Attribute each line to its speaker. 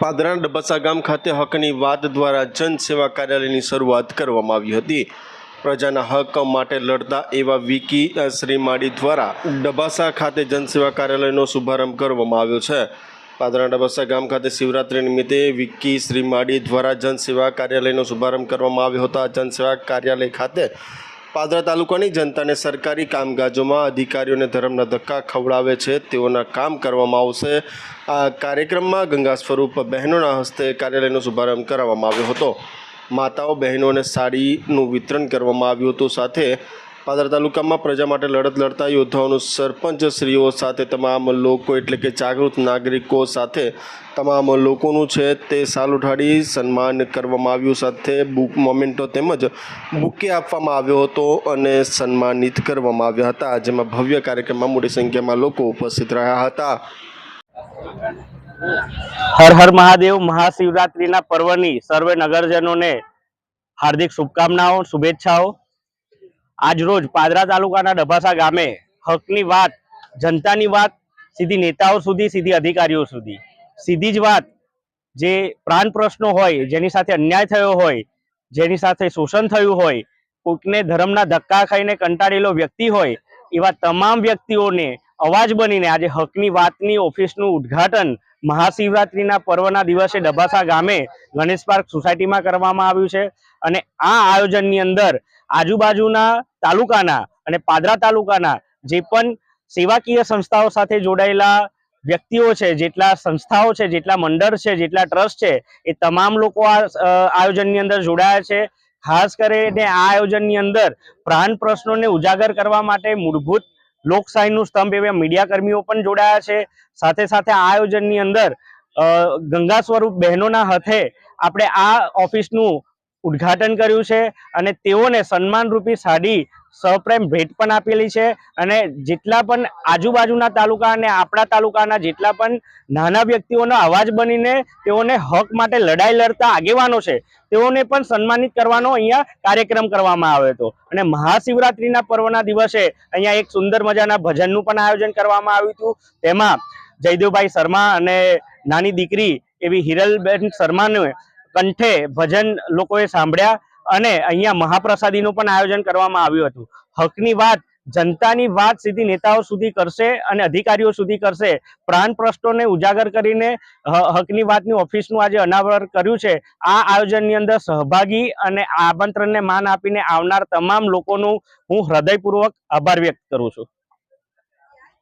Speaker 1: પાદરાના ડબસા ગામ ખાતે હકની વાત દ્વારા જનસેવા કાર્યાલયની શરૂઆત કરવામાં આવી હતી. પ્રજાના હક માટે લડતા એવા વિકી શ્રી શ્રીમાળી દ્વારા ડબાસા ખાતે જનસેવા કાર્યાલયનો શુભારંભ કરવામાં આવ્યો છે. પાદરા ડબાસા ગામ ખાતે શિવરાત્રિ નિમિત્તે વિકી શ્રીમાળી દ્વારા જનસેવા કાર્યાલયનો શુભારંભ કરવામાં આવ્યો હતો. આ જનસેવા કાર્યાલય ખાતે પાદરા તાલુકાની જનતાને સરકારી કામકાજોમાં અધિકારીઓને ધર્મના ધક્કા ખવડાવે છે, તેઓના કામ કરવામાં આવશે. આ કાર્યક્રમમાં ગંગા સ્વરૂપ બહેનોના હસ્તે કાર્યાલયનો શુભારંભ કરાવવામાં આવ્યો હતો. માતાઓ બહેનોને સાડીનું વિતરણ કરવામાં આવ્યું હતું. સાથે પાદરા તાલુકામાં પ્રજા માટે લડત લડતા યોદ્ધાઓનું સરપંચ શ્રીઓ સાથે તમામ લોકો એટલે કે જાગૃત નાગરિકો સાથે તમામ લોકોનું છે તે સાલ ઉઠાડી સન્માન કરવામાં આવ્યું. સાથે બુક મોમેન્ટો તેમજ બુકે આપવામાં આવ્યો હતો અને સન્માનિત કરવામાં આવ્યા હતા. જેમાં ભવ્ય કાર્યક્રમમાં મોટી સંખ્યામાં લોકો ઉપસ્થિત રહ્યા હતા.
Speaker 2: હર હર મહાદેવ મહાશિવરાત્રિના પર્વની સર્વે નગરજનોને હાર્દિક શુભકામનાઓ, શુભેચ્છાઓ. આજરોજ પાદરા તાલુકાના ડભાસા ગામે હકની વાત, જનતાની વાત, સીધી નેતાઓ સુધી, સીધી અધિકારીઓ સુધી. સીધી જ વાત જે પ્રાણ પ્રશ્નો હોય, જેની સાથે અન્યાય થયો હોય, જેની સાથે શોષણ થયું હોય કોઈકને ધર્મના ધક્કા ખાઈને કંટાળેલો વ્યક્તિ હોય, એવા તમામ વ્યક્તિઓને અવાજ બનીને આજે હકની વાતની ઓફિસનું ઉદ્ઘાટન મહાશિવરાત્રિના પર્વના દિવસે ડભાસા ગામે ગણેશ પાર્ક સોસાયટીમાં કરવામાં આવ્યું છે. અને આ આયોજનની અંદર આજુબાજુના તાલુકાના અને પાદરા તાલુકાના જે પણ સેવાકીય સંસ્થાઓ સાથે જોડાયેલા વ્યક્તિઓ છે, જેટલા સંસ્થાઓ છે, જેટલા મંડળ છે, જેટલા ટ્રસ્ટ છે, એ તમામ લોકો આ આયોજનની અંદર જોડાયા છે. ખાસ કરીને આ આયોજનની અંદર પ્રાણ પ્રશ્નોને ઉજાગર કરવા માટે મૂળભૂત લોકશાહીનું સ્તંભ એવા મીડિયાકર્મીઓ પણ જોડાયા છે. સાથે સાથે આ આયોજનની અંદર ગંગા સ્વરૂપ બહેનોના હાથે આપણે આ ઓફિસનું ઉદ્ઘાટન કર્યું છે અને તેઓને સન્માનરૂપી સાડી સપ્રેમ ભેટ પણ આપેલી છે અને જેટલા પણ આજુબાજુના તાલુકા અને આપણા તાલુકાના જેટલા પણ નાના વ્યક્તિઓનો અવાજ બનીને તેઓને હક માટે લડાઈ લડતા આગેવાનો છે, તેઓને પણ સન્માનિત કરવાનો અહીંયા કાર્યક્રમ કરવામાં આવ્યો હતો. અને મહાશિવરાત્રિના પર્વના દિવસે અહીંયા એક સુંદર મજાના ભજનનું પણ આયોજન કરવામાં આવ્યું હતું. તેમાં જયદેવભાઈ શર્મા અને નાની દીકરી એવી હિરલબેન શર્માને કંઠે ભજન લોકોએ સાંભળ્યા અને અહીંયા મહાપ્રસાદીનું પણ આયોજન કરવામાં આવ્યું હતું. હકની વાત જનતાની વાત સીધી નેતાઓ સુધી કરશે અને અધિકારીઓ સુધી કરશે. પ્રાણ પ્રશ્નોને ઉજાગર કરીને હકની વાતની ઓફિસનું આજે અનાવરણ કર્યું છે. આ આયોજનની અંદર સહભાગી અને આમંત્રણને માન આપીને આવનાર તમામ લોકોનું હું હૃદયપૂર્વક આભાર વ્યક્ત કરું છું.